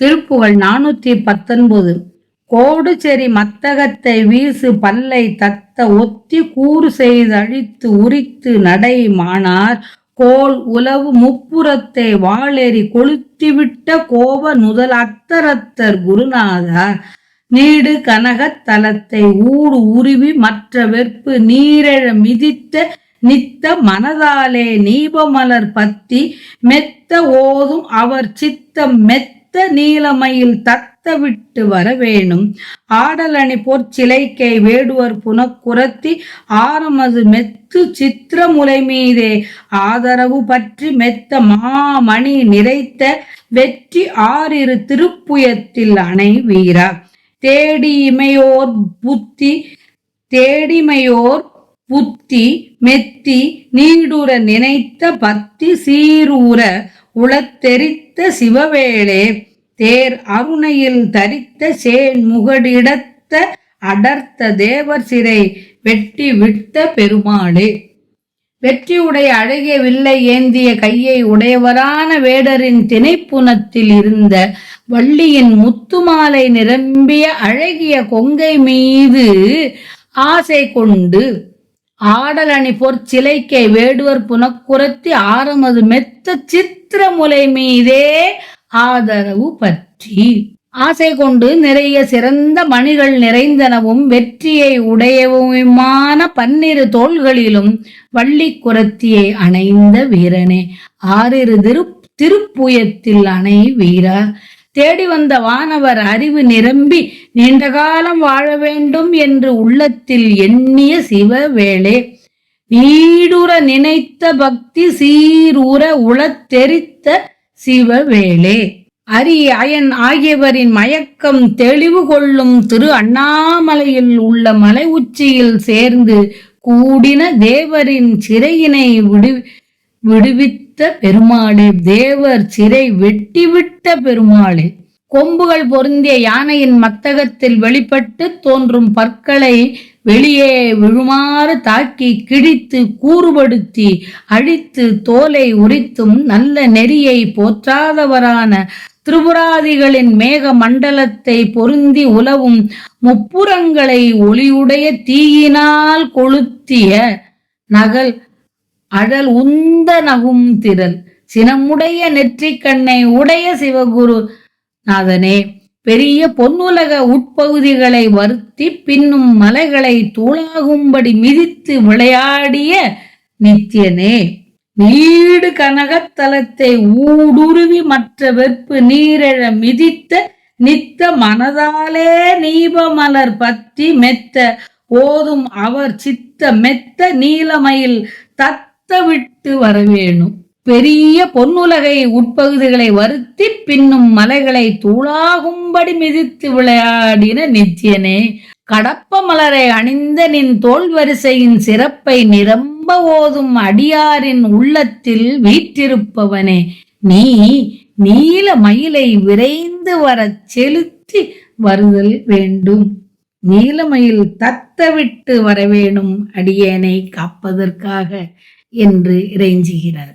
திருப்புகழ் நானூத்தி பத்தொன்பது. கோடு செறி மத்தகத்தை வீசு பல்லை தத்த ஒத்தி கூறு செய்து அழித்து உரித்து நடை மானார். கோல் உலவு முப்புறத்தை வாளெறி கொளுத்திவிட்ட கோப நுதல் அத்தரத்தர் குருநாதா நீடு கனகத் தலத்தை ஊடு உருவி மற்ற வெற்பு நீரெழ மிதித்த நித்த மனதாலே நீபமலர் பத்தி மெத்த ஓதும் அவர் சித்தம் மெத்த நீலமையில் தத்த விட்டு வரவேணும். ஆடலணி பொற்சிலைக்கை வேடுவர் புனக்குரத்தி ஆரமது மெத்து சித்திரமுலை மீதே. ஆதரவு பற்றி மெத்த மாமணி நிறைத்த வெற்றி ஆறிரு திருப்புயத்தில் அணை வீரா. தேடி இமையோர் புத்தி தேடிமையோர் புத்தி மெத்தி நீடுற நினைத்த பத்தி சீரூர உளத்தெரித்த சிவவேளே தேர் அருணையில் தரித்த சேன் முகடிடத்த அடர்த்த தேவர் சிறை வெட்டி விட்ட பெருமாளே. வெற்றியுடைய அழகிய வில்லை ஏந்திய கையை உடையவரான வேடரின் திணைப்புணத்தில் இருந்த வள்ளியின் முத்துமாலை நிரம்பிய அழகிய கொங்கை மீது ஆசை கொண்டு ஆடலணி பொற்சிலைக்கை வேடுவர் புனக்குரத்தி ஆரமது மெத்த சித்திரமுலை மீதே ஆதரவு பற்றி. ஆசை கொண்டு நிறைய சிறந்த மணிகள் நிறைந்தனவும் வெற்றியை உடையவுமான பன்னிரு தோள்களிலும் வள்ளி குரத்தியை அணைந்த வீரனே. ஆறிரு திரு திருப்புயத்தில் அணை வீரா. தேடி வந்த வானவர் அறிவு நிரம்பி நீண்ட காலம் வாழ வேண்டும் என்று உள்ளத்தில் எண்ணிய சிவவேளே. நீடுற நினைத்த பக்தி சீரூர உளத்தெரித்த சிவவேளே. அரி அயன் ஆகியவரின் மயக்கம் தெளிவு கொள்ளும் திரு அண்ணாமலையில் உள்ள மலை உச்சியில் சேர்ந்து கூடின தேவரின் சிறையினை விடு விடுவித்த பெருமாளே தேவர் சிறை வெட்டிவிட்ட பெருமாளே. கொம்புகள் பொருந்திய யானையின் மத்தகத்தில் வெளிப்பட்டு தோன்றும் பற்களை வெளியே விழுமாறு தாக்கி கிழித்து கூறுபடுத்தி அழித்து தோலை உரித்தும் நல்ல நெறியை போற்றாதவரான திரிபுராதிகளின் மேக மண்டலத்தை பொருந்தி உலவும் முப்புறங்களை ஒளியுடைய தீயினால் கொளுத்திய நகல் அழல் உந்த நகும் திரள் சினமுடைய நெற்றிக் கண்ணை உடைய சிவகுரு நாதனே. பெரிய பொன்னுலக உட்பகுதிகளை வருத்தி பின்னும் மலைகளை தூளாகும்படி மிதித்து விளையாடிய நித்தியனே. நீடு கனகத்தலத்தை ஊடுருவி மற்ற வெப்பு நீரிழ மிதித்த நித்த மனதாலே நீபமலர் பத்தி மெத்த. ஓதும் அவர் சித்த மெத்த நீலமயில் தத் விட்டு வரவேணும். பெரிய பொன்னுலகை உட்பகுதிகளை வருத்தி பின்னும் மலைகளை தூளாகும்படி மிதித்து விளையாடின நித்தியனே கடப்ப மலரை அணிந்த நின் தோல் வரிசையின் சிறப்பை நிரம்ப ஓதும் அடியாரின் உள்ளத்தில் வீற்றிருப்பவனே நீ நீல மயிலை விரைந்து வரச் செலுத்தி வருதல் வேண்டும். நீலமயில் தத்தவிட்டு வரவேணும் அடியேனை காப்பதற்காக. என்று இறைஞ்சுகிறார்.